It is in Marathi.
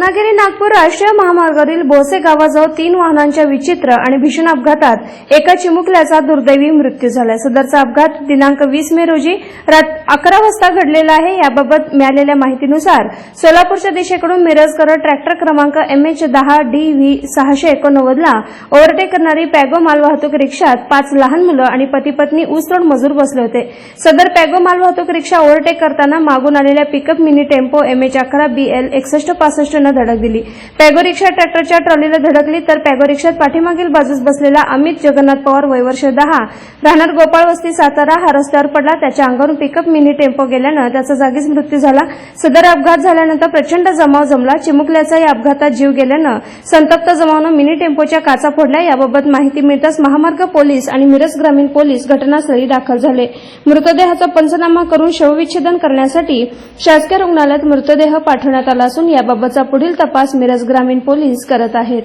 रत्नागिरी नागपूर राष्ट्रीय महामार्गावरील बोसे गावाजवळ तीन वाहनांच्या विचित्र आणि भीषण अपघातात एका चिमुकल्याचा दुर्दैवी मृत्यू झाला. सदरचा अपघात दिनांक वीस मे रोजी रात अकरा वाजता घडलेला आहे. याबाबत मिळालेल्या माहितीनुसार सोलापूरच्या दिशेकडून मिरजकडे ट्रॅक्टर क्रमांक एम एच दहा डी व्ही सहाशे एकोणनव्वदला ओव्हरटेक करणारी पॅगो मालवाहतूक रिक्षात पाच लहान मुलं आणि पती पत्नी ऊसतोड मजूर बसले होते. सदर पॅगो मालवाहतूक रिक्षा ओव्हरटेक करताना मागून आलेल्या pickup mini tempo M H अकरा बी एल एकसष्ट पासष्ट धडक दिली पॅगो रिक्षा ट्रॅक्टरच्या ट्रॉलीला धडकली तर पॅगो रिक्षात पाठीमागील बाजूस बसलेला अमित जगन्नाथ पवार वयवर्ष दहा. राहणार गोपाळ वस्ती सातारा हा रस्त्यावर पडला त्याच्या अंगावरून पिकअप मिनी टेम्पो गेल्यानं त्याचा जागीच मृत्यू झाला. सदर अपघात झाल्यानंतर प्रचंड जमाव जमला चिमुकल्याचा या अपघातात जीव गेल्यानं संतप्त जमावानं मिनी टेम्पोच्या काचा फोडल्या. याबाबत माहिती मिळताच महामार्ग पोलीस आणि मिरज ग्रामीण पोलीस घटनास्थळी दाखल झाले. मृतदेहाचा पंचनामा करून शवविच्छेदन करण्यासाठी शासकीय रुग्णालयात मृतदेह पाठवण्यात आला असून याबाबतचा पुढील तपास मिरज ग्रामीण पोलीस करत आहेत.